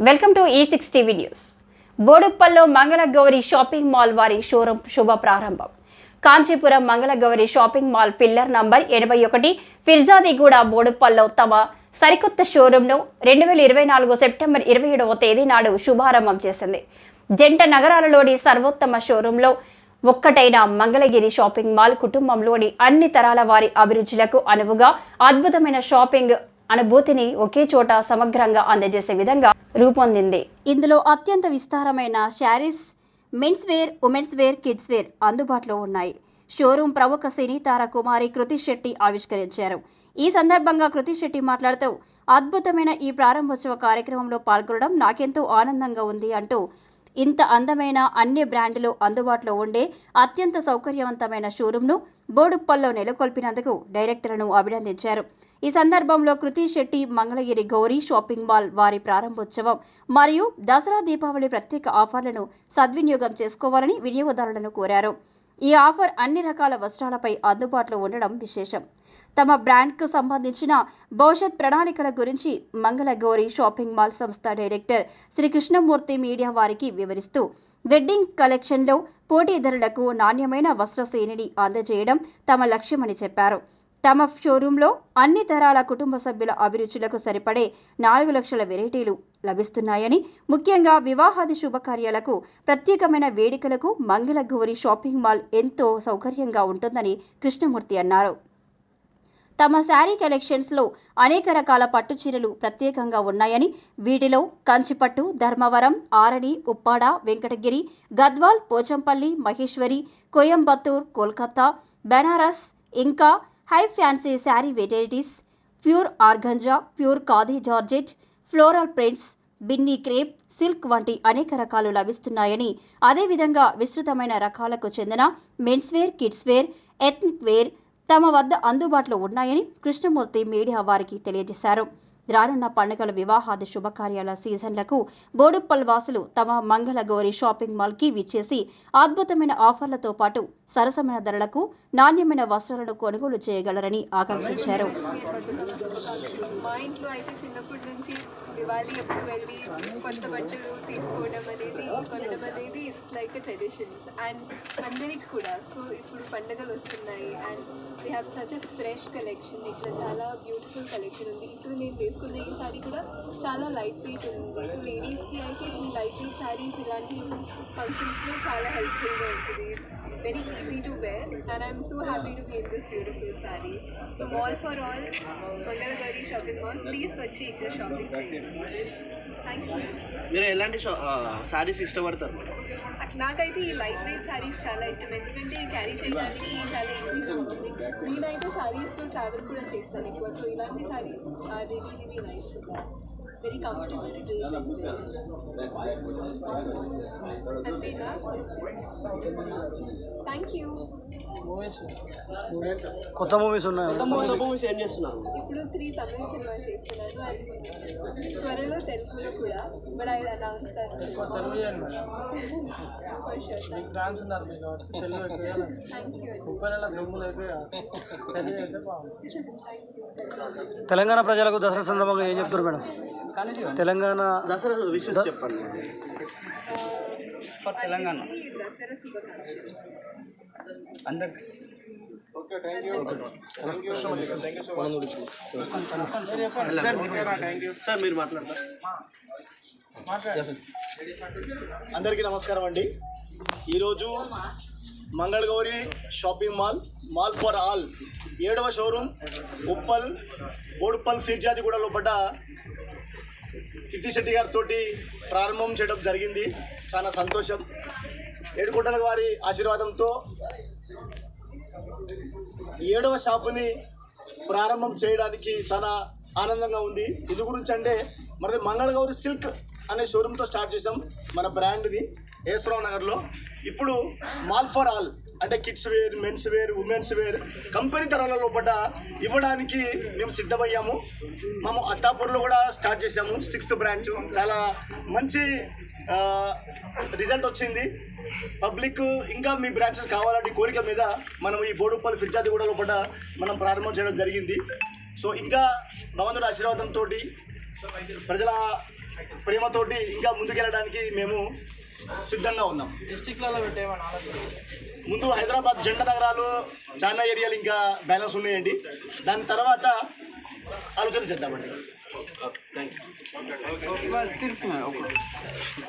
Welcome to ఈ six TV news బోడుప్పల్లో Mangalagowri shopping mall వారి షోరూం శుభ ప్రారంభం Kanchipuram Mangalagowri shopping mall pillar number ఎనభై ఒకటి ఫిర్జాదిగూడ బోడుప్పల్లో తమ సరికొత్త షోరూంను రెండు వేల ఇరవై నాలుగు సెప్టెంబర్ ఇరవై ఏడవ తేదీ నాడు శుభారంభం చేసింది. జంట నగరాలలోని సర్వోత్తమ షోరూంలో ఒక్కటైన మంగళగిరి షాపింగ్ మాల్ కుటుంబంలోని అన్ని తరాల వారి అభిరుచులకు అనువుగా అద్భుతమైన షాపింగ్ అనుభూతిని ఒకే చోట సమగ్రంగా అందజేసే విధంగా రూపొందింది. ఇందులో అత్యంత విస్తారమైన sarees men's wear women's wear kids wear అందుబాటులో ఉన్నాయి. షోరూం ప్రముఖ సినీ తార కుమారి కృతి శెట్టి ఆవిష్కరించారు. ఈ సందర్భంగా కృతి శెట్టి మాట్లాడుతూ అద్భుతమైన ఈ ప్రారంభోత్సవ కార్యక్రమంలో పాల్గొనడం నాకెంతో ఆనందంగా ఉంది అంటూ ఇంత అందమైన అన్ని బ్రాండ్లు అందుబాటులో ఉండే అత్యంత సౌకర్యవంతమైన షోరూంను బోడుప్పల్లో నెలకొల్పినందుకు డైరెక్టర్లను అభినందించారు. ఈ సందర్భంలో కృతి శెట్టి మంగళగిరి గౌరీ షాపింగ్ మాల్ వారి ప్రారంభోత్సవం మరియు దసరా దీపావళి ప్రత్యేక ఆఫర్లను సద్వినియోగం చేసుకోవాలని వినియోగదారులను కోరారు. ఈ ఆఫర్ అన్ని రకాల వస్త్రాలపై అందుబాటులో ఉండడం విశేషం. తమ బ్రాండ్కు సంబంధించిన భవిష్యత్ ప్రణాళికల గురించి మంగళగౌరి షాపింగ్ మాల్ సంస్థ డైరెక్టర్ శ్రీ కృష్ణమూర్తి మీడియా వారికి వివరిస్తూ వెడ్డింగ్ కలెక్షన్లో పోటీదారులకు నాణ్యమైన వస్త్ర శ్రేణిని అందజేయడం తమ లక్ష్యమని చెప్పారు. తమ షోరూంలో అన్ని తరాల కుటుంబ సభ్యుల అభిరుచులకు సరిపడే నాలుగు లక్షల వెరైటీలు లభిస్తున్నాయని ముఖ్యంగా వివాహాది శుభకార్యాలకు ప్రత్యేకమైన వేడుకలకు మంగళగౌరి షాపింగ్ మాల్ ఎంతో సౌకర్యంగా ఉంటుందని కృష్ణమూర్తి అన్నారు. తమ శారీ కలెక్షన్స్లో అనేక రకాల పట్టు చీరలు ప్రత్యేకంగా ఉన్నాయని వీటిలో కంచిపట్టు ధర్మవరం ఆరణి ఉప్పాడ వెంకటగిరి గద్వాల్ పోచంపల్లి మహేశ్వరి కోయంబత్తూర్ కోల్కతా బెనారస్ ఇంకా high fancy saree varieties. Pure organza pure khadi georgette floral prints Binny crepe silk వంటి అనేక రకాలు లభిస్తున్నాయని అదేవిధంగా విస్తృతమైన రకాలకు చెందిన men's wear kids wear ethnic wear తమ వద్ద అందుబాటులో ఉన్నాయని కృష్ణమూర్తి మీడియా వారికి తెలియజేశారు. రానున్న పండుగల వివాహాది శుభకార్యాల సీజన్లకు బోడుప్పల్ వాసులు తమ మంగళగౌరి షాపింగ్ మాల్కి విచ్చేసి అద్భుతమైన ఆఫర్లతో పాటు సరసమైన ధరలకు నాణ్యమైన వస్త్రాలను కొనుగోలు చేయగలరని ఆకాంక్షించారు. మా ఇంట్లో అయితే చిన్నప్పటి నుంచి దివాళీ ఎప్పుడు వెళ్ళి కొత్త బట్టలు తీసుకోవడం లైక్ అ ట్రెడిషన్ అండ్ అందరికి కూడా సో ఇప్పుడు పండుగలు వస్తున్నాయి. And we have such a fresh collection ఇట్లా చాలా బ్యూటిఫుల్ కలెక్షన్ ఉంది. ఇప్పుడు నేను వేసుకున్న ఈ సారీ కూడా చాలా లైట్ వెయిట్ ఉంది. సో లేడీస్కి అయితే ఈ లైట్ వెయిట్ సారీస్ ఇలాంటి ఫంక్షన్స్లో చాలా హెల్ప్ఫుల్గా ఉంటుంది. It's very easy to wear and I'm so happy to be in this beautiful saree so mall for all Mangalagowri shopping mall please వచ్చి ఇక్కడ షాపింగ్ చేయండి థ్యాంక్ యూ మీరు ఎలాంటి సారీస్ ఇష్టపడతారు? నాకైతే ఈ లైట్ వెయిట్ సారీస్ చాలా ఇష్టం. ఎందుకంటే క్యారీ చేయడానికి చాలా ఈజీగా ఉంటుంది. నేనైతే సారీస్తో ట్రావెల్ కూడా చేస్తాను ఎక్కువ. సో ఇలాంటి sarees really really nice very comfortable అంతేనా? థ్యాంక్ యూ కొత్త మూవీస్ ఉన్నాయి? కొత్త మూవీస్ ఏం చేస్తున్నారు? ఇప్పుడు త్రీ తమిళ సినిమా త్వరలో తెలుగులో కూడా but I announce that for sure dance ఉన్నారు మీకు కాబట్టి తెలుగు ముప్పై నెలల దుమ్ములు అయితే తెలంగాణ ప్రజలకు దసరా సందర్భంగా ఏం చెప్తారు మేడం? తెలంగాణ దసరా విషెస్ చెప్పండి. ఫర్ తెలంగాణ. దసరా శుభాకాంక్షలు. అందరికి సార్ మీరు మాట్లాడతారు? అందరికీ నమస్కారం అండి. ఈరోజు Mangalagowri shopping mall mall for all. ఏడవ షోరూమ్ ఉప్పల్ బోడుప్పల్ ఫిర్జాదిగూడ లోపల కిట్టి శెట్టి గారితో ప్రారంభం చేయడం జరిగింది. చాలా సంతోషం. ఏడుకుంటల వారి ఆశీర్వాదంతో ఏడవ షాపుని ప్రారంభం చేయడానికి చాలా ఆనందంగా ఉంది. ఇది గురించి అంటే మనది మంగళగౌరి సిల్క్ అనే షోరూమ్తో స్టార్ట్ చేసాం మన బ్రాండ్ది ఏసరావు నగర్లో. ఇప్పుడు మాల్ ఫర్ ఆల్ అంటే kids wear men's wear women's wear company ధరల లోపల ఇవ్వడానికి మేము సిద్ధమయ్యాము. మేము అత్తాపూర్లో కూడా స్టార్ట్ చేసాము సిక్స్త్ బ్రాంచ్. చాలా మంచి రిజల్ట్ వచ్చింది. పబ్లిక్ ఇంకా మీ బ్రాంచెస్ కావాలని కోరిక మీద మనం ఈ బోడుపల్లి ఫిర్జాది కూడా లోపల మనం ప్రారంభం చేయడం జరిగింది. సో ఇంకా భగవంతుడి ఆశీర్వాదంతో ప్రజల ప్రేమతోటి ఇంకా ముందుకెళ్ళడానికి మేము సిద్ధంగా ఉన్నాం. ముందు హైదరాబాద్ జెండా నగరాలు చాలా ఏరియాలు ఇంకా బ్యాలెన్స్ ఉన్నాయండి. దాని తర్వాత ఆలోచన చేద్దామండి.